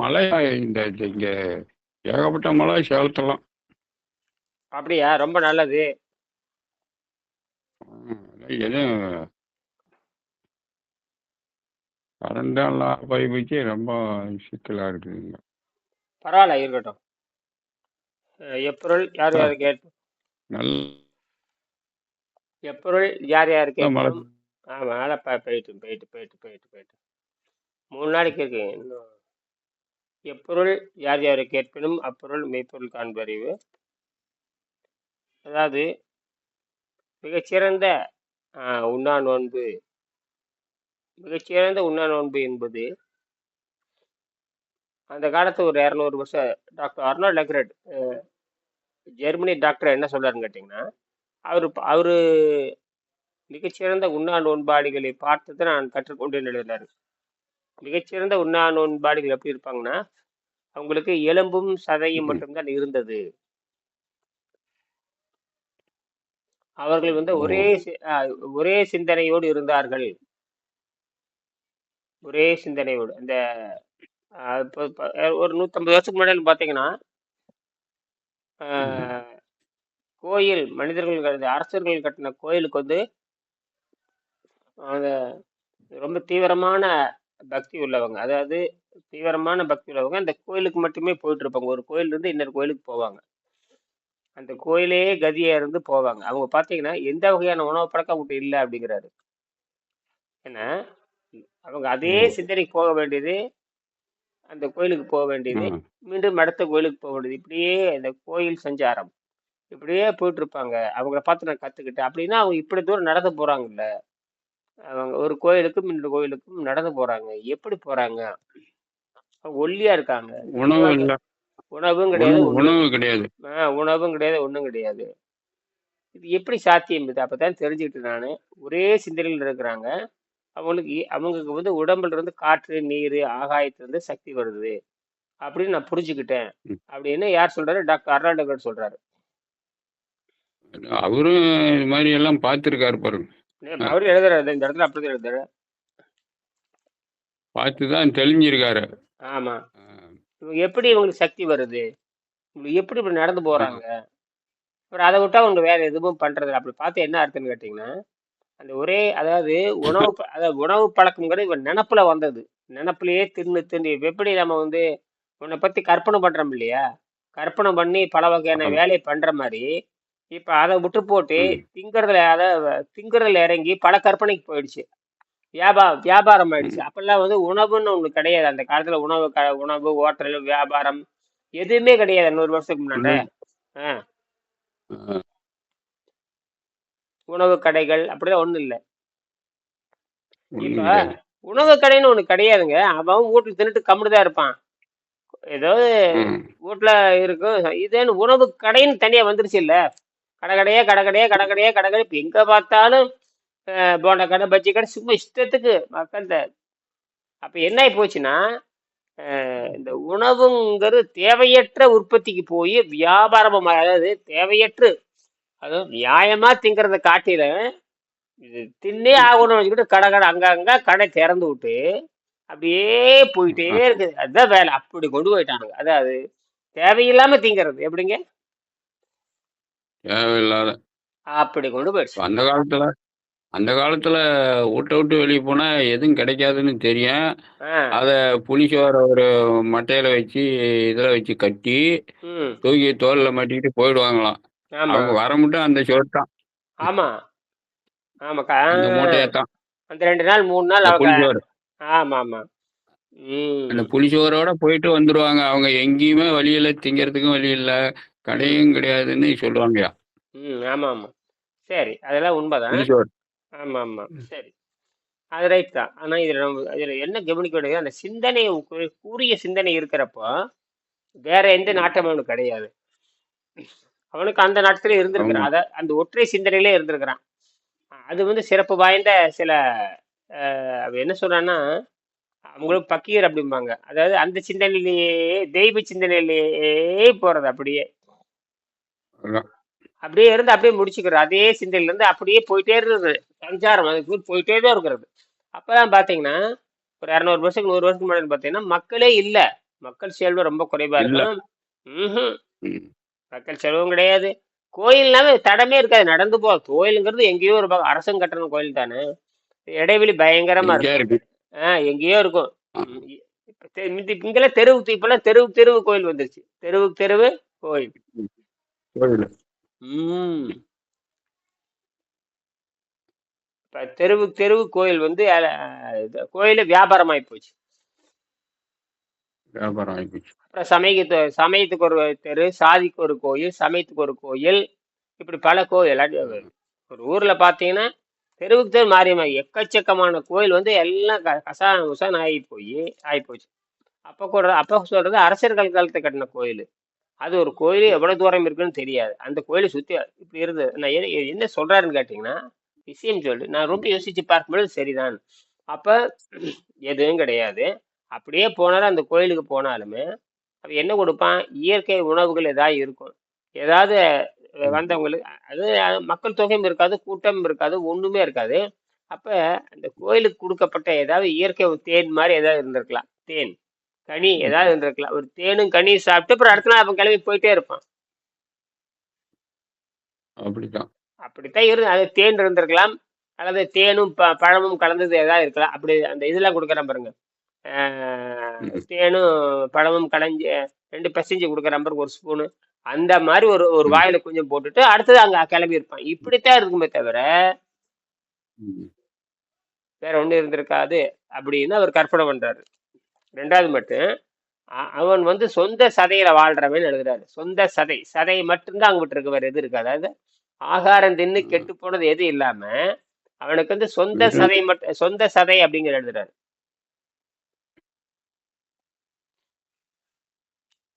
மழை இந்த இங்க ஏகப்பட்ட மழை சேலத்துலாம் அப்படியா? ரொம்ப நல்லது. எதுவும் கரண்டெல்லாம் போய் போச்சு ரொம்ப சிக்கலா இருக்குதுங்க பரவாயில்ல இருக்கட்டும். எப்பொருள் யார் யார் கேட்? நல்ல எப்பொருள் யார் யார் கேட்கணும் ஆமாம் ப போயிட்டு போயிட்டு போயிட்டு போயிட்டு போயிட்டு. மூணு நாளைக்கு இருக்கு இன்னும் எப்பொருள் யார் யாரை கேட்பினும் அப்பொருள் மெய்ப்பொருள் காண்பறிவு. அதாவது மிகச்சிறந்த உண்ணா நோன்பு. மிகச்சிறந்த உண்ணா நோன்பு என்பது அந்த காலத்து ஒரு இரநூறு வருஷம் doctor Arnold Ehret Germany doctor என்ன சொல்றாருன்னு கேட்டிங்கன்னா அவர் அவர் மிகச்சிறந்த உண்ணா நோன்பாளிகளை பார்த்து நான் கற்றுக்கொண்டு எழுதினார். மிகச்சிறந்த உண்ணா நோன்பாளிகள் எப்படி இருப்பாங்கன்னா அவங்களுக்கு எலும்பும் சதையும் மட்டும்தான் இருந்தது. அவர்கள் வந்து ஒரே ஒரே சிந்தனையோடு இருந்தார்கள். ஒரே சிந்தனையோடு அந்த ஒரு நூற்றம்பது வருஷத்துக்கு முன்னாடி பார்த்தீங்கன்னா கோயில் மனிதர்கள் அரசர்கள் கட்டின கோயிலுக்கு வந்து அவங்க ரொம்ப தீவிரமான பக்தி உள்ளவங்க. அதாவது தீவிரமான பக்தி உள்ளவங்க அந்த கோயிலுக்கு மட்டுமே போயிட்டு இருப்பாங்க ஒரு கோயில்ல இருந்து இன்னொரு கோயிலுக்கு போவாங்க. அந்த கோயிலே கதியா இருந்து போவாங்க. அவங்க பார்த்தீங்கன்னா எந்த வகையான உணவு பழக்கம் அவங்ககிட்ட இல்லை அப்படிங்கிறாரு. ஏன்னா அவங்க அதே சிந்தனைக்கு போக வேண்டியது அந்த கோயிலுக்கு போக வேண்டியது. மீண்டும் அடுத்த கோயிலுக்கு போக வேண்டியது. இப்படியே இந்த கோயில் சஞ்சாரம். இப்படியே போயிட்டு இருப்பாங்க அவங்கள பார்த்து நான் கத்துக்கிட்டேன். அப்படின்னா அவங்க இப்படி தூரம் நடந்து போறாங்கல்ல. அவங்க ஒரு கோயிலுக்கும் இன்னொரு கோயிலுக்கும் நடந்து போறாங்க. எப்படி போறாங்க? ஒல்லியா இருக்காங்க. உணவு இல்ல. உணவும் கிடையாது. உணவு கிடையாது. ஆஹ் உணவும் கிடையாது ஒண்ணும் கிடையாது. இது எப்படி சாத்தியம் இது? அப்பதான் தெரிஞ்சுக்கிட்டு நான். ஒரே சிந்தனையில் இருக்கிறாங்க. அவங்களுக்கு அவங்களுக்கு வந்து உடம்புல இருந்து காற்று நீர் ஆகாயத்துல இருந்து சக்தி வருது. அப்படின்னு நான் புரிஞ்சுக்கிட்டேன். அப்படின்னு யார் சொல்றாரு? டாக்டர் அர்னால்டு சொல்றாரு. அவரும் இது மாதிரி எல்லாம் பார்த்துருக்காரு பாருங்க. அவரு எழுதுறாரு இந்த இடத்துல அப்படிதான் எழுதுறாரு. பார்த்து தான் தெளிஞ்சிருக்காரு. ஆமா. இவங்க எப்படி இவங்களுக்கு சக்தி வருது? இவங்க எப்படி இப்படி நடந்து போறாங்க? அப்புறம் அதை விட்டா அவங்க வேற எதுவும் பண்றது. அப்படி பார்த்து என்ன அர்த்தம்னு கேட்டீங்கன்னா அந்த ஒரே அதாவது உணவு அதாவது உணவு பழக்கம்ங்கிறது இவன் நினப்புல வந்தது. நினப்புலயே தின்னு தின்னு எப்படி நம்ம வந்து உன்னை பத்தி கற்பனை பண்றோம் இல்லையா? கற்பனை பண்ணி பல வகையான. வேலையை பண்ற மாதிரி இப்ப அதை விட்டு போட்டு. திங்கறதுல அதை திங்கறதுல இறங்கி பல கற்பனைக்கு போயிடுச்சு. வியாபா வியாபாரம் ஆயிடுச்சு. அப்பெல்லாம் வந்து உணவுன்னு ஒண்ணு கிடையாது. அந்த காலத்துல உணவு க உணவு ஹோட்டல் வியாபாரம் எதுவுமே கிடையாது. நூறு வருஷத்துக்கு முன்னாடி உணவு கடைகள் அப்படிதான் ஒண்ணும் இல்ல. இப்ப உணவு கடைன்னு ஒண்ணு கிடையாதுங்க. அவன் வீட்டுல தின்னுட்டு கம்முன்னு தான் இருப்பான். ஏதாவது ம். வீட்டுல இருக்கும். இதேன்னு உணவு கடைன்னு தனியா வந்துருச்சு இல்ல கடை கடையே கடை கடையே இப்போ எங்கே பார்த்தாலும் போன கடை பஜ்ஜி கடை சும்மா இஷ்டத்துக்கு மக்கள் அப்போ என்ன ஆகி போச்சுன்னா இந்த உணவுங்கிறது தேவையற்ற உற்பத்திக்கு போய் வியாபாரமாக அதாவது தேவையற்று அதுவும் நியாயமாக திங்கிறத காட்டில இது தின்னே ஆகணும்னு வச்சுக்கிட்டு கடை கடை அங்கங்கே கடை திறந்து விட்டு அப்படியே போயிட்டே இருக்குது. அதுதான் வேலை. அப்படி கொண்டு போயிட்டானுங்க. அதாவது தேவையில்லாமல் திங்கிறது. எப்படிங்க? தேவையில்லாத. அப்படி கொண்டு போயிடுச்சு. அந்த காலத்துல அந்த காலத்துல வீட்டை விட்டு வெளியே போனா எதுவும் கிடைக்காதுன்னு தெரியும். அத புளிசோற ஒரு மட்டையில வச்சு இதுல வச்சு கட்டி தூக்கி தோல்ல மாட்டிக்கிட்டு போயிடுவாங்களாம். அவங்க வர மட்டும் அந்த சோறு தான். ஆமா. ஆமாக்கா. அந்த மூட்டையத்தான் அந்த ரெண்டு நாள் மூணு நாள் புளிசோறு ஆமா ஆமா. அந்த ம் புளிசோரோட போயிட்டு வந்துருவாங்க. அவங்க எங்கேயுமே வழியில திங்கிறதுக்கும் வழி இல்ல கடையும் கிடையாதுன்னு சொல்லுவாங்கயா. ம் ஆமா ஆமா. சரி அதெல்லாம் உண்மைதான். ஆமா ஆமா. சரி. அது ரைட் தான். ஆனா இதுல நம்ம இதுல என்ன கவனிக்க வேண்டியது? அந்த சிந்தனை கூ- கூரிய சிந்தனை இருக்கிறப்போ வேற எந்த நாட்டமும் அவனுக்கு கிடையாது. அவனுக்கு அந்த நாட்டத்திலே இருந்திருக்கிறான் அத அந்த ஒற்றை சிந்தனையிலே இருந்திருக்கிறான். அது வந்து சிறப்பு வாய்ந்த சில என்ன சொல்றான்னா அவங்களும் பக்கீர் அப்படிம்பாங்க. அதாவது அந்த சிந்தனையிலேயே தெய்வ சிந்தனையிலேயே போறது அப்படியே. அப்படியே இருந்து அப்படியே முடிச்சுக்கிறது. அதே சிந்தையில இருந்து அப்படியே போயிட்டே இருக்கிறது சஞ்சாரம் அதுக்கு போயிட்டே தான் இருக்கிறது. அப்பதான் பாத்தீங்கன்னா ஒரு இரநூறு வருஷத்துக்கு நூறு வருஷத்துக்கு முன்னாடி பார்த்தீங்கன்னா மக்களே இல்லை. மக்கள் செல்வம் ரொம்ப குறைவா இருக்கும். ம். மக்கள் செல்வம் கிடையாது. கோயில்னாவே தடமே இருக்காது. நடந்து போ கோயிலுங்கிறது எங்கேயோ ஒரு பக்கம். அரசன் கட்டண கோயில் தானே. இடைவெளி பயங்கரமா இருக்கும். இருக்கு. ஆ எங்கேயோ இருக்கும். இங்கெல்லாம் தெருவுக்கு இப்பெல்லாம் தெருவுக்கு தெருவு கோயில் வந்துருச்சு. தெருவுக்கு தெருவு கோயில். இப்ப தெருவுக்கு தெருவு கோயில் வந்து கோயில வியாபாரமாயி போச்சு. வியாபாரம் ஆகிப்போச்சு அப்புறம் சமயத்து சமயத்துக்கு ஒரு தெரு சாதிக்கு ஒரு கோயில் சமயத்துக்கு ஒரு கோயில் இப்படி பல கோயில் ஒரு ஊர்ல பாத்தீங்கன்னா தெருவுக்கு தெரு மாறி மாறி எக்கச்சக்கமான கோயில் வந்து எல்லாம் கசான உசான் ஆகி போய் ஆகி போச்சு. அப்ப கூட அப்ப சொல்றது அரசர்கள் காலத்தை கட்டின கோயில். அது ஒரு கோயில் எவ்வளவு தூரம் இருக்குன்னு தெரியாது. அந்த கோயிலை சுத்தி இப்படி இருந்தது நான் என்ன சொல்றாருன்னு கேட்டீங்கன்னா விஷயம் சொல்லு. நான் ரொம்ப யோசிச்சு பார்க்கும்போது சரிதான். அப்ப எதுவும் கிடையாது. அப்படியே போனாலும் அந்த கோயிலுக்கு போனாலுமே அவன் என்ன கொடுப்பான்? இயற்கை உணவுகள் ஏதாவது இருக்கும். ஏதாவது. வந்தவங்களுக்கு அது மக்கள் தொகையும் இருக்காது கூட்டம் இருக்காது ஒண்ணுமே இருக்காது. அப்ப அந்த கோயிலுக்கு கொடுக்கப்பட்ட ஏதாவது இயற்கை தேன் மாதிரி ஏதாவது இருந்திருக்கலாம். தேன். கனி. ஏதாவது இருந்திருக்கலாம் ஒரு தேனும் கனியும் சாப்பிட்டு அப்புறம் அடுத்த நாள் அவன் கிளம்பி போயிட்டே இருப்பான். அப்படித்தான். அப்படித்தான் இருந்து அது தேன் இருந்திருக்கலாம். அல்லது தேனும் ப பழமும் கலந்தது ஏதாவது இருக்கலாம். அப்படி அந்த இதெல்லாம் கொடுக்குறேன் பாருங்க. தேனும் பழமும் கலைஞ்சு ரெண்டு பிசைஞ்சு கொடுக்குறேன் பாருங்க ஒரு ஸ்பூனு. அந்த மாதிரி ஒரு ஒரு. வாயில கொஞ்சம் போட்டுட்டு அடுத்தது அங்க கிளம்பி இருப்பான். இப்படித்தான் இருக்குமே தவிர. வேற ஒண்ணும் இருந்திருக்காது. அப்படின்னு அவர் கற்பனை பண்றாரு. ரெண்டாவது மட்டும் அவன் வந்து சொந்த சதையில வாழ்றவன் எழுதுறாரு. சொந்த சதை சதை மட்டும்தான் அங்க விட்டு இருக்கு வேற எது இருக்கு அதாவது ஆகாரம் தின்னு கெட்டு போனது எது இல்லாம அவனுக்கு வந்து சொந்த சதை மட்டும் சொந்த சதை அப்படிங்கிற எழுதுறாரு.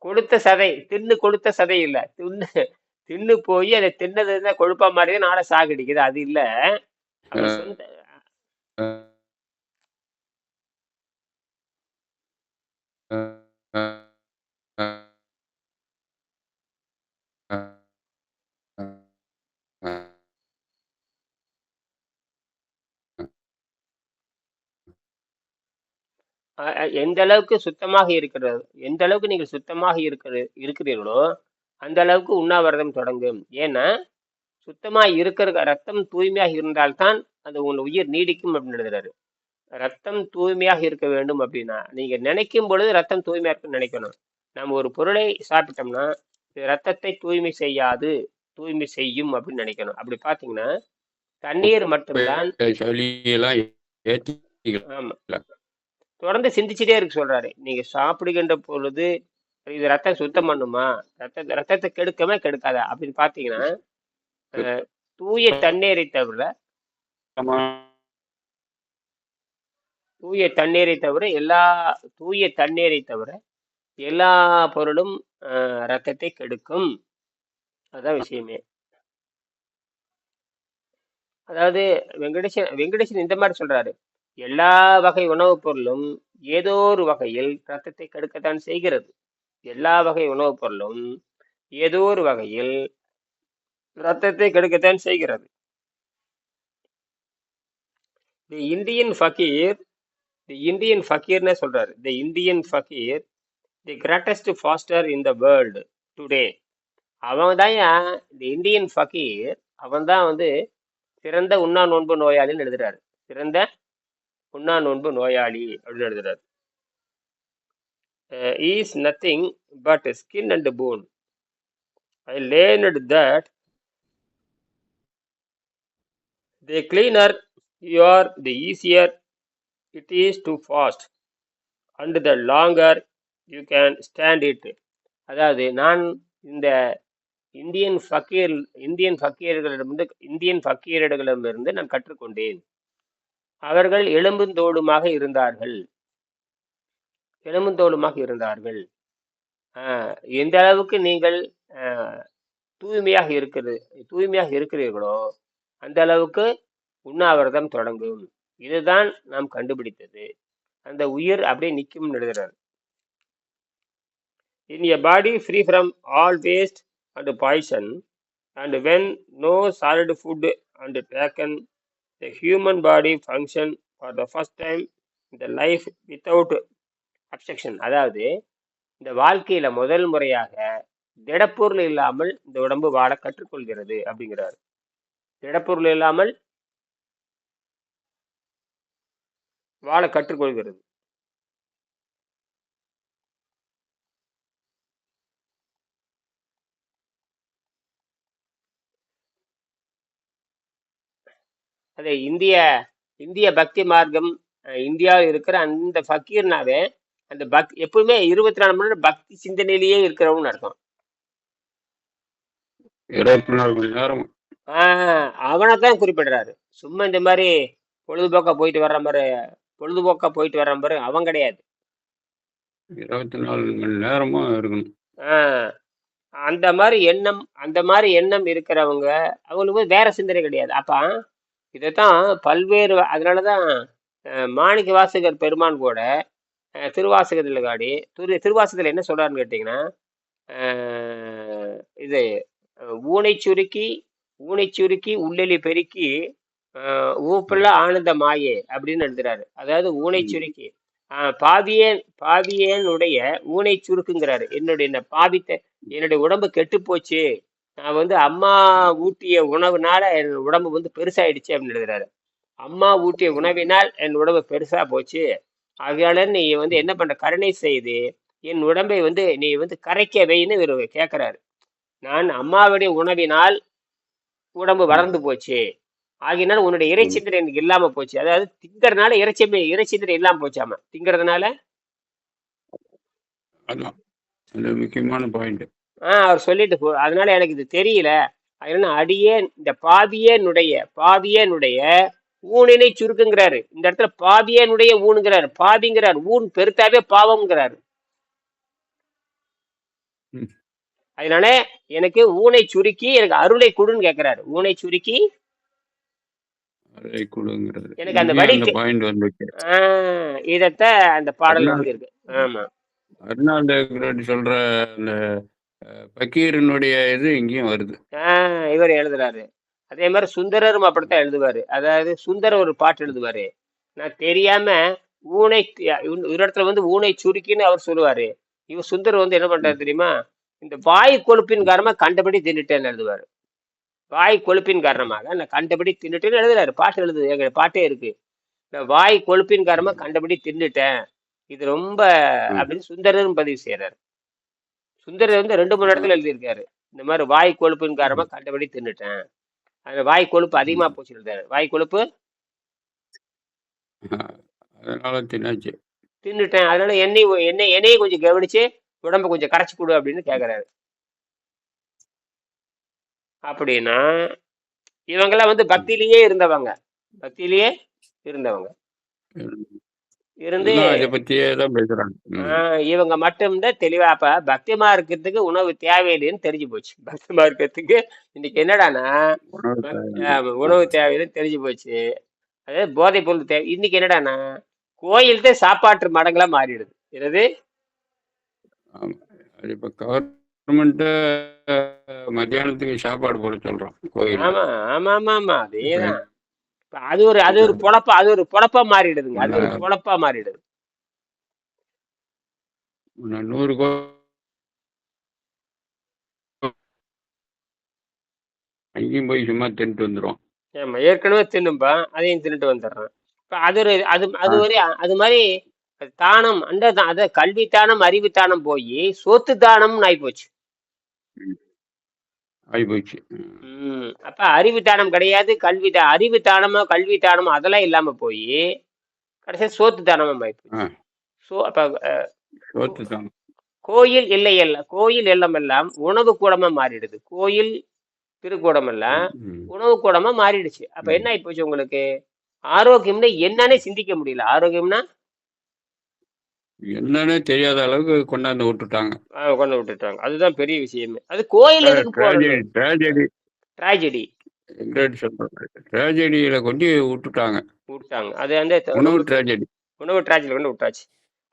கொடுத்த சதை தின்னு கொடுத்த சதை இல்ல. தின்னு தின்னு போய் அதை தின்னது இருந்தா கொழுப்பா மாதிரி நாளை சாகடிக்குது. அது இல்ல. சொந்த அஹ், அஹ், அஹ், அஹ், அஹ், அஹ். அ- அ- எந்த அளவுக்கு சுத்தமாக இருக்கிறது எந்த அளவுக்கு நீங்கள் சுத்தமாக இருக்கிற இருக்கிறீர்களோ அந்த அளவுக்கு உண்ணாவிரதம் தொடங்கும் ஏன்னா சுத்தமா இருக்கிற ரத்தம் தூய்மையாக இருந்தால்தான் அந்த உன் உயிர் நீடிக்கும் அப்படின்னு எழுதுறாரு. ரத்தம் தூய்மையாக இருக்க வேண்டும் அப்படின்னா நீங்க நினைக்கும் பொழுது ரத்தம் தூய்மையா இருக்குன்னு நினைக்கணும். நம்ம ஒரு பொருளை சாப்பிட்டோம்னா ரத்தத்தை தூய்மை செய்யாது தூய்மை செய்யும் அப்படின்னு நினைக்கணும். அப்படி பாத்தீங்கன்னா தண்ணீர் மட்டும்தான் ஆமா. தொடர்ந்து சிந்திச்சுட்டே இருக்கு சொல்றாரு. நீங்க சாப்பிடுகின்ற பொழுது இது ரத்தம் சுத்தம் பண்ணுமா? ரத்த ரத்தத்தை கெடுக்கவே கெடுக்காதா? அப்படின்னு பாத்தீங்கன்னா தூய தண்ணீரை தவிர தூய தண்ணீரை தவிர எல்லா தூய தண்ணீரை தவிர எல்லா பொருளும் அஹ், ரத்தத்தை கெடுக்கும். அதான் விஷயமே. அதாவது வெங்கடேசன் வெங்கடேசன் இந்த மாதிரி சொல்றாரு. எல்லா வகை உணவுப் பொருளும் ஏதோ ஒரு வகையில் ரத்தத்தை கெடுக்கத்தான் செய்கிறது. எல்லா வகை உணவுப் பொருளும் ஏதோ ஒரு வகையில் ரத்தத்தை கெடுக்கத்தான் செய்கிறது. The Indian fakir the Indian ஃபக்கீர்னே சொல்றாரு. The Indian fakir the greatest faster in the world today அவன் தான் தி இந்தியன் ஃபக்கீர் அவன் தான் வந்து சிறந்த உண்ணா நோன்பு நோயாளின்னு எழுதுறாரு. சிறந்த உண்ணா நோன்பு நோயாளி அப்படின்னு எழுதுறாரு. Is nothing but skin and bone I learned that the cleaner you are the easier it is to fast and the longer you can stand it அதாவது நான் இந்த இந்தியன் ஃபக்கீர் இந்தியன் ஃபக்கீர்களிடமிருந்து இந்தியன் ஃபக்கீரர்களிடமிருந்து நான் கற்றுக்கொண்டேன். அவர்கள் எலும்புந்தோடுமாக இருந்தார்கள். எலும்புந்தோடுமாக இருந்தார்கள். எந்த அளவுக்கு நீங்கள் தூய்மையாக இருக்கிறது தூய்மையாக இருக்கிறீர்களோ அந்த அளவுக்கு உண்ணாவிரதம் தொடங்கும். இதுதான் நாம் கண்டுபிடித்தது. அந்த உயிர் அப்படியே நிற்கும் எழுதுறார். In a body free from all waste and poison and when no solid food and taken the human body function for the first time இந்த லைஃப் வித்தவுட் அப்செக்ஷன் அதாவது இந்த வாழ்க்கையில முதல் முறையாக திடப்பொருள் இல்லாமல் இந்த உடம்பு வாழ கற்றுக்கொள்கிறது அப்படிங்கிறாரு. திடப்பொருள் இல்லாமல் வாழ கற்றுக்கொள்கிறது. அது இந்திய இந்திய பக்தி மார்க்கம் இந்தியாவில் இருக்கிற அந்த ஃபக்கீர்னாவே அந்த பக் எப்பவுமே இருபத்தி நாலு மணி நேரம் பக்தி சிந்தனையிலேயே இருக்கிறவன்னு அர்த்தம். இருபத்தி நாலு மணி நேரம். ஆஹ் அவனை தான் குறிப்பிடுறாரு. சும்மா இந்த மாதிரி பொழுதுபோக்கா போயிட்டு வர்ற மாதிரி பொழுதுபோக்கா போயிட்டு வர்ற மாதிரி அவன் கிடையாது. இருபத்தி நாலு மணி நேரமும் இருக்கணும். அந்த மாதிரி எண்ணம் அந்த மாதிரி எண்ணம் இருக்கிறவங்க அவங்களுக்கு வேற சிந்தனை கிடையாது. அப்ப இதைத்தான் பல்வேறு அதனாலதான் மாணிக்க வாசகர் பெருமான் கூட திருவாசகத்தில் காடி திரு திருவாசகத்தில் என்ன சொல்றாருன்னு கேட்டிங்கன்னா இது ஊனை சுருக்கி ஊனை சுருக்கி உள்ளெலி பெருக்கி ஊப்புள்ள ஆனந்த மாயே அப்படின்னு எழுதுறாரு. அதாவது ஊனை. சுருக்கி. பாவியேன் பாவியேனுடைய ஊனை சுருக்குங்கிறாரு. என்னுடைய இந்த பாவித்த என்னுடைய உடம்பு கெட்டு போச்சு நான் வந்து அம்மா ஊட்டிய உணவுனால என் உடம்பு வந்து பெருசாயிடுச்சு அப்படின்னு எழுதுறாரு. அம்மா ஊட்டிய உணவினால் என் உடம்பு பெருசா போச்சு. ஆகையால நீ வந்து என்ன பண்ற? கருணை செய்து என் உடம்பை வந்து நீ வந்து கரைக்க வைன்னு இவர் கேட்கிறாரு நான் அம்மாவுடைய உணவினால் உடம்பு வளர்ந்து போச்சு. ஆகினால் உன்னுடைய இறைச்சிந்தனை எனக்கு இல்லாம போச்சு. அதாவது திங்கறதுனால இறைச்சி இறைச்சிந்தனை இல்லாம போச்சாம? திங்கறதுனால? முக்கியமான பாயிண்ட் ஆஹ் அவர் சொல்லிட்டு போ அதனால எனக்கு இது தெரியல. அதனால அடியே இந்த பாவியனுடைய பாவியனுடைய ஊனினை சுருக்குங்கிறாரு. இந்த இடத்துல பாவியனுடைய ஊனுங்கிறாரு. பாவிங்கிறார். ஊன் பெருத்தாவே பாவம்ங்கிறாரு. அதனால எனக்கு ஊனை சுருக்கி எனக்கு அருளை கொடுன்னு கேட்கிறாரு ஊனை சுருக்கி எனக்கு அந்த இங்கேயும் வடி அந்த பாயிண்ட் இதத்தான் அந்த பாடல் அருணா இருக்கு ஆமா. அருணாண்டேக்கரடி சொல்ற அந்த அஹ், பக்கீரனுடைய இது இங்கேயும் வருது. ஆஹ் இவர் எழுதுறாரு. அதே மாதிரி சுந்தரரும் அப்படித்தான் எழுதுவாரு. அதாவது சுந்தரர் ஒரு பாட்டு எழுதுவாரு. நான் தெரியாம ஊனை ஒரு இடத்துல வந்து ஊனை சுருக்கின்னு அவர் சொல்லுவாரு. இவர் சுந்தர் வந்து என்ன பண்றாரு தெரியுமா? இந்த வாய் கொழுப்பின் காரணமா கண்டபடி தின்னுட்டேன்னு எழுதுவாரு. வாய் கொழுப்பின் காரணமாக. நான் கண்டபடி தின்னுட்டேன்னு எழுதுறாரு. பாட்டு எழுது எங்க பாட்டே இருக்கு. இந்த வாய் கொழுப்பின் காரணமா கண்டபடி தின்னுட்டேன். இது ரொம்ப. அப்படின்னு சுந்தரரும் பதிவு செய்யறாரு சுந்தரர் வந்து ரெண்டு மூணு இடத்துல எழுதியிருக்காரு. இந்த மாதிரி வாய் கொழுப்பின் காரணமா கண்டபடி தின்னுட்டேன். அந்த வாய் கொழுப்பு அதிகமா போச்சு எழுதாரு வாய் கொழுப்பு? அதனால தின்னாச்சு. தின்னுட்டேன். அதனால எண்ணெய் எண்ணெய் எண்ணெயை கொஞ்சம் கவனிச்சு உடம்ப கொஞ்சம் கரைச்சு கொடு அப்படின்னு கேக்குறாரு. அப்படின்னா இவங்கெல்லாம் வந்து பக்தியிலேயே இருந்தவங்க. பக்தியிலேயே இருந்தவங்க. இருந்து இவங்க மட்டும்தான் தெளிவா அப்ப பக்திமா இருக்கிறதுக்கு உணவு தேவையில்லைன்னு தெரிஞ்சு போச்சு. பக்திமா இருக்கிறதுக்கு இன்னைக்கு என்னடான்னா உணவு தேவையில்லைன்னு தெரிஞ்சு போச்சு. அதாவது போதைப் பொருள் தேவை இன்னைக்கு என்னடான்னா கோயில்தே சாப்பாட்டு மடங்களா மாறிடுது. என்னது? மத்தியானத்துக்கு சாப்பாடு போட சொல்றோம் கோயில் ஆமா ஆமா ஆமா ஆமா. அதேதான். அது ஒரு அது ஒரு பொழப்பா அது ஒரு பொழப்பா மாறிடுதுங்க. அது ஒரு பொழப்பா மாறிடுது. நூறு அங்கேயும் போய் சும்மா தின்ட்டு வந்துரும் ஆமா ஏற்கனவே தின்னும்பா அதையும் தின்னுட்டு வந்துடுறான். இப்ப அது ஒரு அது அது ஒரு அது மாதிரி தானம் அந்த அத கல்வி தானம் அறிவு தானம் போய் சொத்து தானம்னு ஆகி போச்சு ஆகி ம். அப்ப அறிவு தானம் கிடையாது கல்வி தா அறிவு தானமோ கல்வி தானமோ அதெல்லாம் இல்லாம போய் கடைசியா சோத்து தானமும் ஆகி போச்சு. ஆ. சோ அப்ப அஹ், சோத்து தான் கோயில் இல்லை எல்லாம் கோயில் எல்லாம் எல்லாம் உணவு கூடமா மாறிடுது. கோயில் திருக்கூடம் எல்லாம் ம். உணவு கூடமா மாறிடுச்சு. அப்ப என்ன ஆகி போச்சு உங்களுக்கு? ஆரோக்கியம்னா என்னன்னே சிந்திக்க முடியல. ஆரோக்கியம்னா என்னன்னே தெரியாத அளவுக்கு கொண்டாந்து விட்டுட்டாங்க. கொண்டு விட்டுட்டாங்க. அதுதான் பெரிய விஷயமே. அது கோயில் ட்ராஜடி ட்ராஜடியில கொண்டு விட்டுட்டாங்க. விட்டாங்க அது வந்து உணவு ட்ராஜடி உணவு ட்ராஜடி கொண்டு விட்டாச்சு.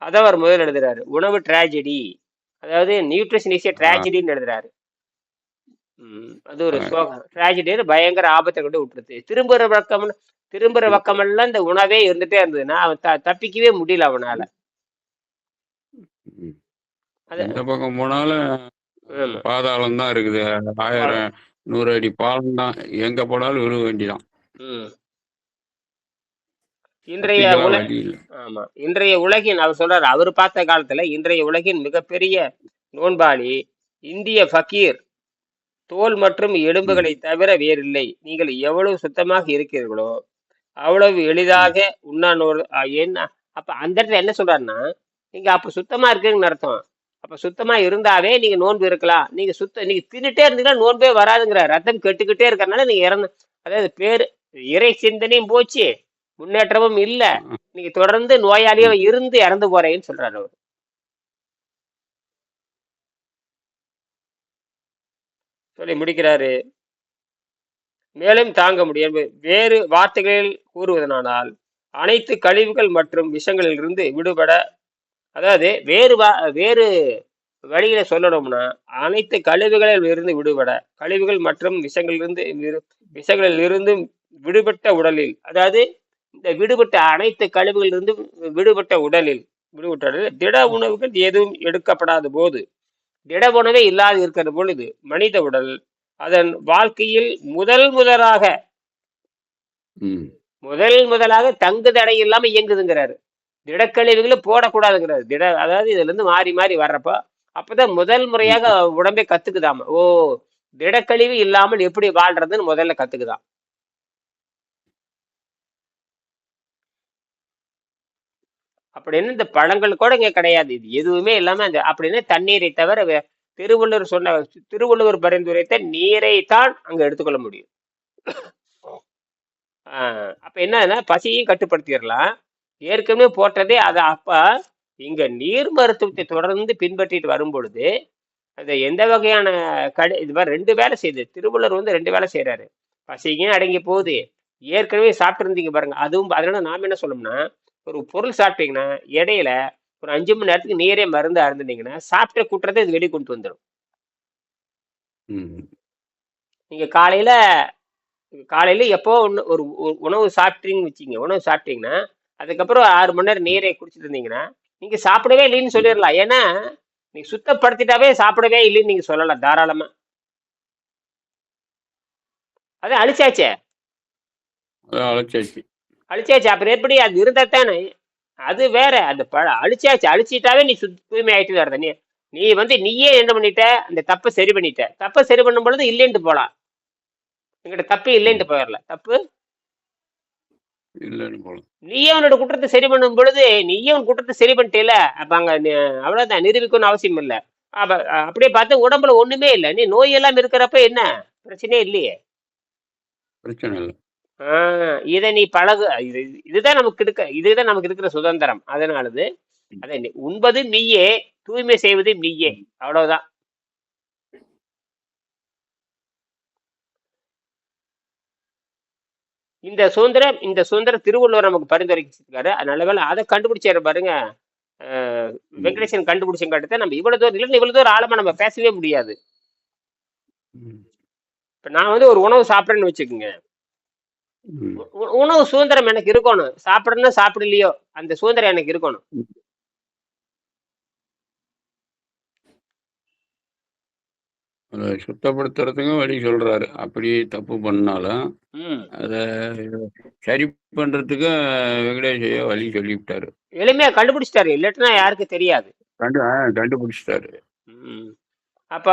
அதான் அவர் முதல்ல எழுதுறாரு. உணவு ட்ராஜடி அதாவது நியூட்ரிஷன் இஸ் ட்ராஜடின்னு எழுதுறாரு. அது ஒரு. சோகம். ட்ராஜடி பயங்கர ஆபத்தை கொண்டு விட்டுருது. திரும்புற பழக்கம்னு திரும்புற பக்கமெல்லாம் இந்த உணவே இருந்துட்டே இருந்ததுன்னா அவன் தப்பிக்கவே முடியல அவனால. எந்த பக்கம் போனாலும் பாதாளம் தான் இருக்குது. ஆயிரம் நூறு அடி பாலம் தான். எங்க போனாலும் விழுக வேண்டியதான் ம். இன்றைய தப்பிக்கலாம் உல வழி இல்லை. ஆமா. இன்றைய உலகின் அவர் சொல்றாரு அவர் பார்த்த காலத்துல இன்றைய உலகின் மிகப்பெரிய நோன்பாளி இந்திய ஃபக்கீர் தோல் மற்றும் எலும்புகளை தவிர வேறில்லை. நீங்கள் எவ்வளவு சுத்தமாக இருக்கிறீர்களோ அவ்வளவு எளிதாக உண்ணானோர் என்ன அப்ப அந்த இடத்துல என்ன சொல்றாருன்னா நீங்க அப்ப சுத்தமா இருக்குங்கன்னு அர்த்தம். அப்ப சுத்தமா இருந்தாவே நீங்க நோன்பு இருக்கலாம். நீங்க சுத்த நீங்க தின்னுட்டே இருந்தீங்கன்னா நோன்பே வராதுங்கிற ரத்தம் கெட்டுக்கிட்டே இருக்கறனால நீங்க இறந்து அதாவது பேரு இறை சிந்தனையும் போச்சு. முன்னேற்றமும் இல்ல. நீங்க தொடர்ந்து நோயாளியா இருந்து இறந்து போறேன்னு சொல்றாரு அவர். சொல்லி முடிக்கிறாரு. மேலும் தாங்க முடியும் வேறு வார்த்தைகளில் கூறுவதனானால் அனைத்து கழிவுகள் மற்றும் விஷங்களிலிருந்து விடுபட அதாவது வேறு வா வேறு வழியில சொல்லணும்னா அனைத்து கழிவுகளில் இருந்து விடுபட கழிவுகள் மற்றும் விஷங்களிலிருந்து விரு- விஷங்களிலிருந்து விடுபட்ட உடலில் அதாவது இந்த விடுபட்ட அனைத்து கழிவுகளிலிருந்து விடுபட்ட உடலில் விடுபட்ட உடலில் திட உணவுகள் எதுவும் எடுக்கப்படாத போது திட உணவே இல்லாது இருக்கிற பொழுது மனித உடல் அதன் வாழ்க்கையில் முதல் முதலாக முதல் முதலாக தங்கு தடை இல்லாம இயங்குதுங்கிறாரு. திடக்கழிவுகளை போடக்கூடாதுங்கிறாரு திட அதாவது இதுல இருந்து மாறி மாறி வர்றப்ப அப்பதான் முதல் முறையாக உடம்பே கத்துக்குதாம. ஓ திடக்கழிவு இல்லாமல் எப்படி வாழ்றதுன்னு முதல்ல கத்துக்குதாம். அப்படின்னு இந்த பழங்கள் கூட இங்க கிடையாது. இது எதுவுமே இல்லாம அந்த அப்படின்னு தண்ணீரை தவிர திருவள்ளுவர் சொன்ன திருவள்ளுவர் பரிந்துரைத்த நீரை தான் அங்க எடுத்துக்கொள்ள முடியும். ஆஹ் அப்ப என்னன்னா பசியையும் கட்டுப்படுத்திடலாம். ஏற்கனவே போட்டதே அது. அப்ப இங்க நீர் மருத்துவத்தை தொடர்ந்து பின்பற்றிட்டு வரும் பொழுது அது எந்த வகையான கடை இது மாதிரி ரெண்டு வேலை செய்யுது திருவள்ளுவர் வந்து ரெண்டு வேலை செய்றாரு. பசியும் அடங்கி போகுது. ஏற்கனவே சாப்பிட்டு இருந்தீங்க பாருங்க. அதுவும் அதனால நாம என்ன சொல்லணும்னா ஒரு பொருள் சாப்பிட்டீங்கன்னா இடையில ஒரு அஞ்சு மணி நேரத்துக்கு நீரே மருந்து அருந்துனீங்கன்னா சாப்பிட்ட குற்றத்தை இது வெளி கொண்டு வந்துடும் நீங்க காலையில காலையில எப்போ ஒன்று ஒரு ஒரு உணவு சாப்பிட்டீங்கன்னு வச்சுங்க உணவு சாப்பிட்டீங்கன்னா அதுக்கப்புறம் ஆறு மணி நேரம் நீரை குடிச்சிட்டு இருந்தீங்கன்னா நீங்க சாப்பிடவே இல்லைன்னு சொல்லிடலாம். ஏன்னா நீங்க சுத்தப்படுத்திட்டாவே சாப்பிடவே இல்லைன்னு நீங்க சொல்லலாம் தாராளமா. அது அழிச்சாச்சே? அதான் அழைச்சாச்சு. அழிச்சாச்சு? அப்புறம் எப்படி அது இருந்தா தானே? அது வேற அந்த பழ அழிச்சாச்சு. அழிச்சிட்டாவே நீ சுத்த தூய்மை ஆயிட்டு வருத நீ நீ வந்து நீயே என்ன பண்ணிட்ட? அந்த தப்பை சரி பண்ணிட்ட. தப்பை சரி பண்ணும் பொழுது இல்லைன்ட்டு போலாம். எங்கிட்ட தப்பு இல்லைன்ட்டு போயிடல தப்பு? நீயே அவனோட குற்றத்தை சரி பண்ணும் பொழுது நீயே உன் குற்றத்தை சரி பண்ணிட்டேல அப்ப அங்க அவ்வளவுதான் நிரூபிக்கணும்னு அவசியம் இல்லை. அப்ப அப்படியே பார்த்து உடம்புல ஒண்ணுமே இல்லை. நீ நோய் எல்லாம் இருக்கிறப்ப என்ன? பிரச்சனையே இல்லையே. பிரச்சனை இல்லை. ஆஹ் இதை நீ பழகு இது இதுதான் நமக்கு இருக்க இதுதான் நமக்கு இருக்கிற சுதந்திரம். அதனாலது அதை உண்பது நீயே தூய்மை செய்வது நீயே. அவ்வளவுதான். இந்த சுதந்திரம் இந்த சுதந்திரம் திருவள்ளுவர் நமக்கு பரிந்துரைச்சிருக்காரு. அதனால வேலை அதை கண்டுபிடிச்சாரு பாருங்க. வெங்கடேசன் கண்டுபிடிச்சங்காட்டு நம்ம இவ்வளவு தூரம் இல்லைன்னா இவ்வளவு தூரம் ஆழமா நம்ம பேசவே முடியாது. இப்ப நான் வந்து ஒரு உணவு சாப்பிட்றேன்னு வச்சுக்கோங்க. உணவு சுதந்திரம் எனக்கு இருக்கணும். சாப்பிடணும் சாப்பிடலையோ அந்த சுதந்திரம் எனக்கு இருக்கணும். அதை சுத்தப்படுத்துறதுக்கும் வழி சொல்றாரு. அப்படி தப்பு பண்ணாலும் அதை சரி பண்றதுக்கும் வெங்கடேஷ் ஐயா வழி சொல்லிவிட்டாரு. எளிமையா கண்டுபிடிச்சிட்டாரு. இல்லாட்டினா யாருக்கு தெரியாது. கண்டு கண்டுபிடிச்சிட்டாரு. அப்ப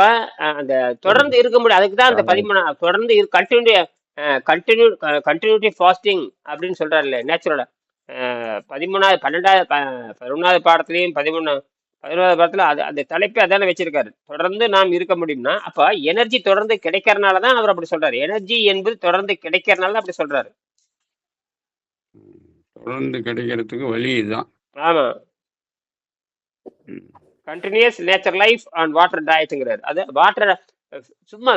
அந்த தொடர்ந்து இருக்க முடியும் அதுக்கு தான் அந்த பதிமூணா தொடர்ந்து கண்டினியூ கண்டினியூ கண்டினியூட்டி ஃபாஸ்டிங் அப்படின்னு சொல்றாருல்ல நேச்சுரலா பதிமூணாவது பன்னெண்டாவது ப- பதினொன்றாவது பாடத்துலயும் பதிமூணு பதினோராவது பாடத்துல அது அந்த தலைப்பே அதானே வச்சிருக்காரு. தொடர்ந்து நாம் இருக்க முடியும்னா அப்ப எனர்ஜி தொடர்ந்து கிடைக்கிறனால தான் அவர் அப்படி சொல்றாரு. எனர்ஜி என்பது தொடர்ந்து கிடைக்கிறனால அப்படி சொல்றாரு. தொடர்ந்து கிடைக்கிறதுக்கு வழி இதுதான். ஆமா. Continuous nature life and water டயட்டுங்கிறாரு அது வாட்டர் சும்மா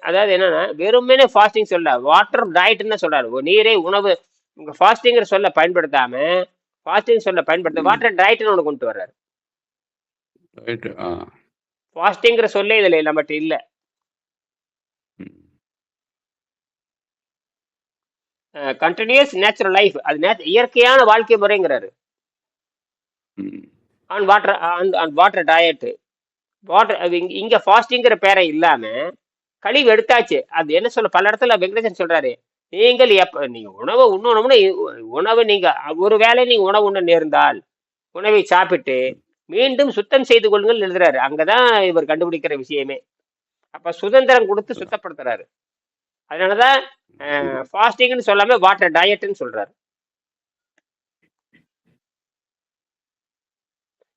அதாவது என்னன்னா வெறுமனே ஃபாஸ்டிங் சொல்ல வாட்டர் டயட்னு சொல்றாரு. நீரே உணவு உங்க ஃபாஸ்டிங்கிற சொல்ல பயன்படுத்தாம ஃபாஸ்டிங் சொல்ல பயன்படுத்த. வாட்டர் டயட்னு ஒன்று கொண்டு வர்றாரு. ரைட்டு ஆ. ஃபாஸ்டிங்கிற சொல்லே இதுல நம்மகிட்ட இல்ல. கண்டினியூஸ் நேச்சுரல் லைஃப் அது இயற்கையான வாழ்க்கை முறைங்கிறாரு. On water on water diet water அது இங்க ஃபாஸ்டிங்கிற பேரை இல்லாம கழிவு எடுத்தாச்சு. அது என்ன சொல்ல பல இடத்துல வெங்கடேசன் சொல்றாரு நீங்கள் எப்ப நீங்க உணவை உண்ணணும்னு உணவு நீங்க ஒரு வேளை நீங்க உணவு உண்ண நேர்ந்தால் உணவை சாப்பிட்டு மீண்டும் சுத்தம் செய்து கொள்ளுங்கள் எழுதுறாரு. அங்கதான் இவர் கண்டுபிடிக்கிற விஷயமே. அப்ப சுதந்திரம் கொடுத்து சுத்தப்படுத்துறாரு. அதனாலதான் ஃபாஸ்டிங்னு சொல்லாம வாட்டர் டயட்னு சொல்றாரு.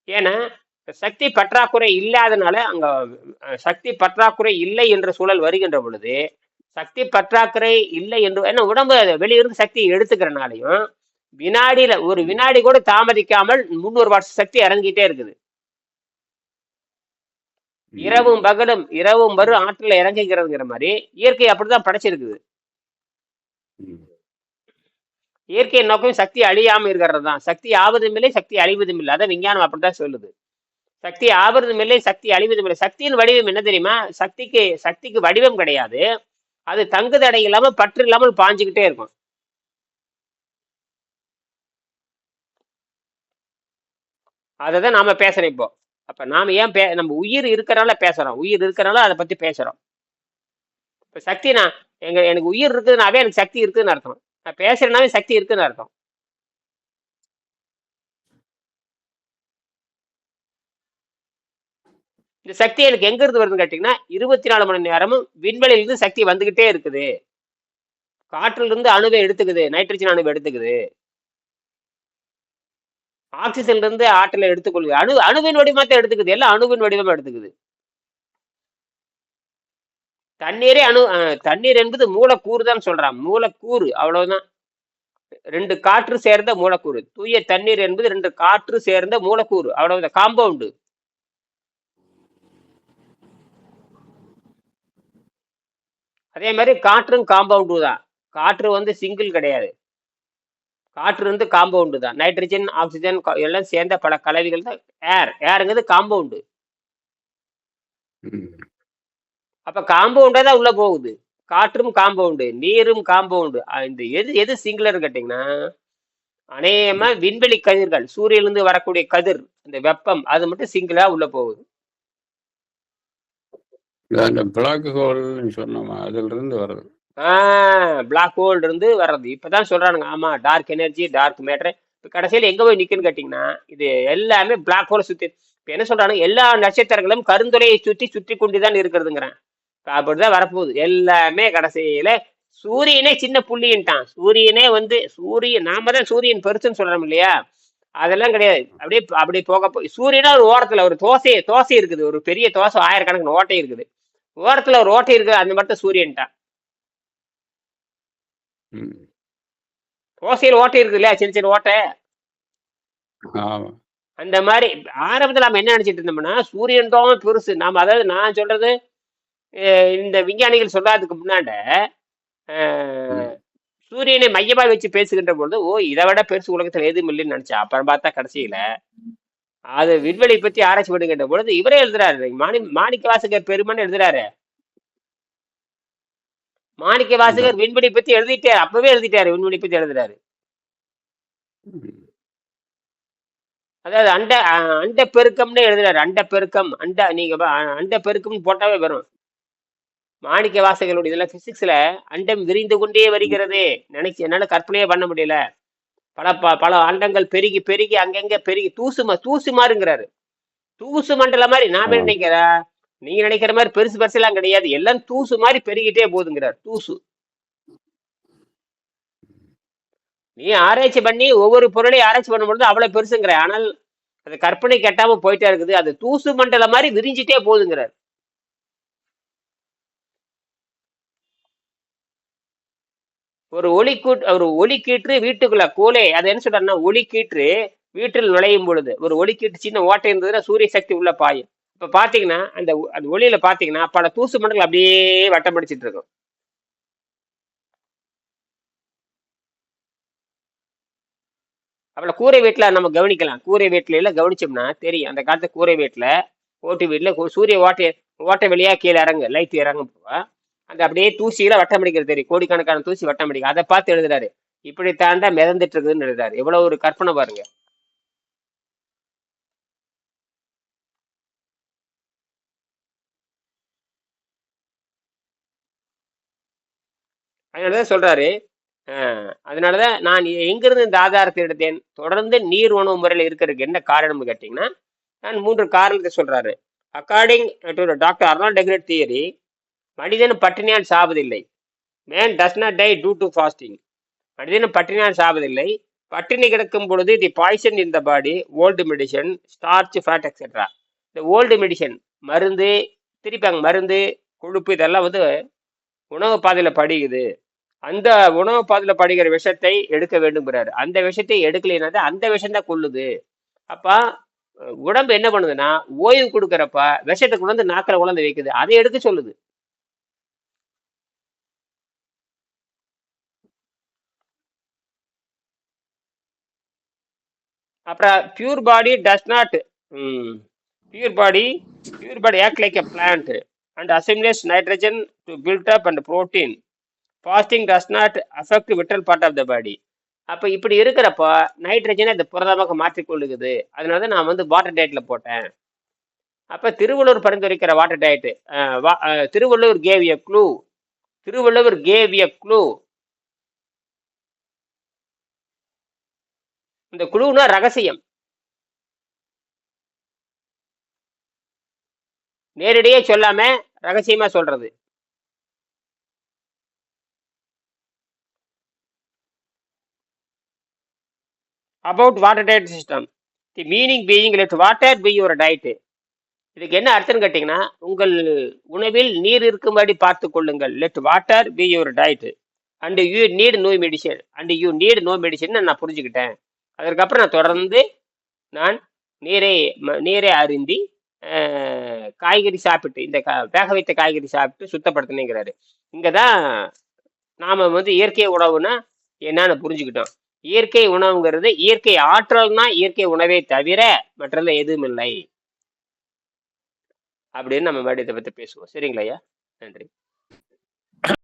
ஏன்னா சக்தி பற்றாக்குறை இல்லாதனால அங்க சக்தி பற்றாக்குறை இல்லை என்ற சூழல் வருகின்ற பொழுது சக்தி பற்றாக்குறை இல்லை என்று ஏன்னா உடம்பு வெளியிருந்து சக்தி எடுத்துக்கிறனாலையும் வினாடியில ஒரு வினாடி கூட தாமதிக்காமல் முன்னூறு வாட்ஸ் சக்தி இறங்கிட்டே இருக்குது. இரவும் பகலும் இரவும் வரும் ஆற்றல இறங்குகிறதுங்கிற மாதிரி இயற்கை அப்படிதான் படைச்சிருக்குது. ம். இயற்கையின் நோக்கம் சக்தி அழியாம இருக்கிறது தான். சக்தி ஆவதும் இல்லை சக்தி அழிவதும் இல்லை. அதான் விஞ்ஞானம் அப்படித்தான் சொல்லுது. சக்தி ஆவதும் இல்லை சக்தி அழிவதும் இல்லை. சக்தியின் வடிவம் என்ன தெரியுமா? சக்திக்கு சக்திக்கு வடிவம் கிடையாது. அது தங்கு தடை இல்லாம பற்று இல்லாமல் பாஞ்சுக்கிட்டே இருக்கும். அதை தான் நாம பேசுறோம் இப்போ. அப்ப நாம ஏன் பே நம்ம உயிர் இருக்கிறனால பேசுறோம். உயிர் இருக்கிறனால அதை பத்தி பேசுறோம். இப்ப சக்தி நான் எங்க எனக்கு உயிர் இருக்குதுனாவே எனக்கு சக்தி இருக்குதுன்னு அர்த்தம். நான் பேசுறேனாவே சக்தி இருக்குன்னு அர்த்தம். இந்த சக்தி எனக்கு எங்க இருந்து வருதுன்னு கேட்டீங்கன்னா இருபத்தி நாலு மணி நேரமும் விண்வெளியிலிருந்து சக்தி வந்துகிட்டே இருக்குது. காற்றிலிருந்து அணுவை எடுத்துக்குது. நைட்ரஜன் அணுவை எடுத்துக்குது. ஆக்சிஜன்ல இருந்து ஆற்றலை எடுத்துக்கொள்ளுது அணு அணுவின் வடிவத்தை எடுத்துக்குது. எல்லாம் அணுவின் வடிவமா எடுத்துக்குது. தண்ணீரே அணு தண்ணீர் என்பது மூலக்கூறு தான் சொல்றான். மூலக்கூறு அவ்வளவுதான். ரெண்டு காற்று சேர்ந்த மூலக்கூறு. தூய தண்ணீர் என்பது ரெண்டு காற்று சேர்ந்த மூலக்கூறு. அவ்வளவுதான். காம்பவுண்டு அதே மாதிரி காற்றும் காம்பவுண்டு தான். காற்று வந்து சிங்கிள் கிடையாது. காற்று வந்து காம்பவுண்டு தான் நைட்ரஜன் ஆக்சிஜன் எல்லாம் சேர்ந்த பல கலவைகள் தான். ஏர் ஏருங்கிறது காம்பவுண்டு. அப்ப காம்பவுண்டா தான் உள்ள போகுது. காற்றும் காம்பவுண்டு நீரும் காம்பவுண்டு இந்த எது எது சிங்குலர் கேட்டிங்கன்னா அநேகமா விண்வெளி கதிர்கள் சூரியனிலிருந்து வரக்கூடிய கதிர் அந்த வெப்பம் அது மட்டும் சிங்கிளா உள்ள போகுது. அந்த பிளாக் ஹோல்னு சொன்னோமா அதுல இருந்து வருது. பிளாக் ஹோல் இருந்து வர்றது. இப்பதான் சொல்றானுங்க. ஆமா டார்க் எனர்ஜி டார்க் மேட்டர் இப்ப கடைசியில எங்க போய் நிக்குன்னு கேட்டீங்கன்னா இது எல்லாமே பிளாக் ஹோலை சுத்தி இப்ப என்ன சொல்றானுங்க? எல்லா நட்சத்திரங்களும் கருந்துளையை சுத்தி சுற்றி கொண்டுதான் இருக்கிறதுங்கிறேன். இப்ப அப்படிதான் வரப்போகுது. எல்லாமே கடைசியில சூரியனே சின்ன புள்ளின்ட்டான். சூரியனே வந்து சூரியன் நாம தான் சூரியன் பெருசுன்னு சொல்றோம் இல்லையா? அதெல்லாம் கிடையாது. அப்படியே அப்படியே போக போய் சூரியனா ஒரு ஓரத்துல ஒரு தோசை தோசை இருக்குது. ஒரு பெரிய தோசை ஆயிரக்கணக்கான ஓட்டை இருக்குது. ஓரத்துல ஒரு ஓட்டை இருக்குது. அந்த மட்டும் சூரியன்ட்டான். ஓசையில் ஓட்டை இருக்குது இல்லையா? சின்ன சின்ன ஓட்டை. அந்த மாதிரி ஆரம்பத்தில் நம்ம என்ன நினைச்சிட்டு இருந்தோம்னா சூரியன் தான் பெருசு. நாம அதாவது நான் சொல்றது அஹ் இந்த விஞ்ஞானிகள் சொல்லாததுக்கு முன்னாண்ட. சூரியனை மையமா வச்சு பேசுகின்ற பொழுது ஓ இதை விட பெருசு உலகத்துல எதுவும் இல்லைன்னு நினைச்சேன் அப்புறம் பார்த்தா கடைசியில அது விண்வெளி பத்தி ஆராய்ச்சி பண்ணுகின்ற பொழுது இவரே எழுதுறாரு. மாணி மாணிக்க வாசகர் பெருமன் எழுதுறாரு. மாணிக்க வாசகர் விண்வெளி பத்தி எழுதிட்டாரு. அப்பவே எழுதிட்டாரு விண்வெளி பத்தி எழுதுறாரு. அதாவது அண்ட அண்ட பெருக்கம்னு எழுதுறாரு. அண்ட பெருக்கம் அண்ட நீங்க அண்ட பெருக்கம்னு போட்டாவே வரும். மாணிக்க வாசகர்களுடைய இதெல்லாம் பிசிக்ஸ்ல அண்டம் விரிந்து கொண்டே வருகிறது. நினைச்சு என்னால கற்பனையே பண்ண முடியல. பல ப- பல அண்டங்கள் பெருகி பெருகி அங்கங்க பெருகி தூசு தூசு மாறுங்கிறாரு. தூசு மண்டல மாதிரி நாம என்ன ஆ. நீங்க நினைக்கிற மாதிரி பெருசு பெருசெல்லாம் கிடையாது. எல்லாம் தூசு மாதிரி பெருகிட்டே போகுதுங்கிறார். தூசு. நீ ஆராய்ச்சி பண்ணி ஒவ்வொரு பொருளையும் ஆராய்ச்சி பண்ணும்பொழுது அவ்வளவு பெருசுங்கிற ஆனால் அது கற்பனை கெட்டாம போயிட்டே இருக்குது. அது தூசு மண்டலம் மாதிரி விரிஞ்சிட்டே போகுதுங்கிறார். ஒரு ஒளி கூட் ஒரு ஒளி கீற்று வீட்டுக்குள்ள கூலே அது என்ன சொல்றாருன்னா ஒளி கீற்று வீட்டில் நுழையும் பொழுது. ஒரு ஒளி கீற்று சின்ன ஓட்டை இருந்ததுன்னா சூரிய சக்தி உள்ள பாயும். இப்போ பார்த்தீங்கன்னா அந்த அந்த ஒளியில் பார்த்தீங்கன்னா பல தூசு மண்டலம் அப்படியே வட்டம் பிடிச்சிட்டு இருக்கும். அப்புறம் கூரை வீட்டில் நம்ம கவனிக்கலாம். கூரை வீட்டில எல்லாம் கவனிச்சோம்னா தெரியும். அந்த காலத்து கூரை வீட்டில் ஓட்டு வீட்டில் சூரிய ஓட்டை ஓட்டை வெளியாக கீழே இறங்கு லைட் இறங்கும் அந்த அப்படியே தூசியெல்லாம் வட்டம் அடிக்கிறது தெரியும். கோடிக்கணக்கான தூசி வட்டம் அடிக்கும் அதை பார்த்து எழுதுறாரு. இப்படி தாண்டா மிதந்துட்டு இருக்குதுன்னு எழுதுறாரு. எவ்வளோ ஒரு கற்பனை பாருங்க. அதனால தான் சொல்றாரு. அதனால தான் நான் எங்கிருந்து இந்த ஆதாரத்தை எடுத்தேன்? தொடர்ந்து நீர் உணவு முறையில் இருக்கிறதுக்கு என்ன காரணம்னு கேட்டிங்கன்னா நான் மூன்று காரணத்தை சொல்றாரு. According to doctor Arnold Ehret theory மனிதன் பட்டினியால் சாவதில்லை. Man does not die due to fasting மனிதன் பட்டினியால் சாவதில்லை. பட்டினி கிடக்கும் பொழுது the poison in the body old medicine starch fat etcetera இந்த ஓல்டு மெடிசன் மருந்து திருப்பி அங்கே மருந்து கொழுப்பு இதெல்லாம் வந்து உணவு பாதையில் படிக்குது. அந்த உணவு பாதையில் படிக்கிற விஷத்தை எடுக்க வேண்டும்ங்கிறாரு. அந்த விஷத்தை எடுக்கலைன்னா அந்த விஷம் தான் கொள்ளுது அப்போ உடம்பு என்ன பண்ணுதுன்னா ஓய்வு கொடுக்குறப்ப விஷத்தை குழந்தை நாக்கில் குழந்தை வைக்குது. அதை எடுக்க சொல்லுது. அப்புறம் pure body does not pure body pure body act like a plant and assimilates nitrogen to build up and protein fasting does not affect vital part of the body அப்போ இப்படி இருக்கிறப்போ நைட்ரஜனை இந்த புரதமாக மாற்றிக்கொள்ளுகுது அதனால தான் நான் வந்து வாட்டர் டயட்டில் போட்டேன். அப்போ Thiruvalluvar பரிந்துரைக்கிற water diet Thiruvalluvar gave a clue Thiruvalluvar gave a clue இந்த குழுனா ரகசியம். நேரடியே சொல்லாம ரகசியமா சொல்றது. About water diet system the meaning being let water be your diet இதுக்கு என்ன அர்த்தம்னு கேட்டிங்கன்னா உங்கள் உணவில் நீர் இருக்கும்படி பார்த்து கொள்ளுங்கள். Let water be your diet and you need no medicine and you need no medicine நான் புரிஞ்சுக்கிட்டேன். அதற்கப்புறம் நான் தொடர்ந்து நான் நீரை ம- நீரை அருந்தி காய்கறி சாப்பிட்டு இந்த கா வேக வைத்த காய்கறி சாப்பிட்டு சுத்தப்படுத்தினேங்கிறாரு. இங்கே தான் நாம் வந்து இயற்கை உணவுனா என்னன்னு புரிஞ்சுக்கிட்டோம். இயற்கை உணவுங்கிறது இயற்கை ஆற்றல்னா இயற்கை உணவே தவிர மற்றதுல எதுவும் இல்லை அப்படின்னு நம்ம மறுபடியும் இதை பற்றி பேசுவோம். சரிங்களா ஐயா? நன்றி.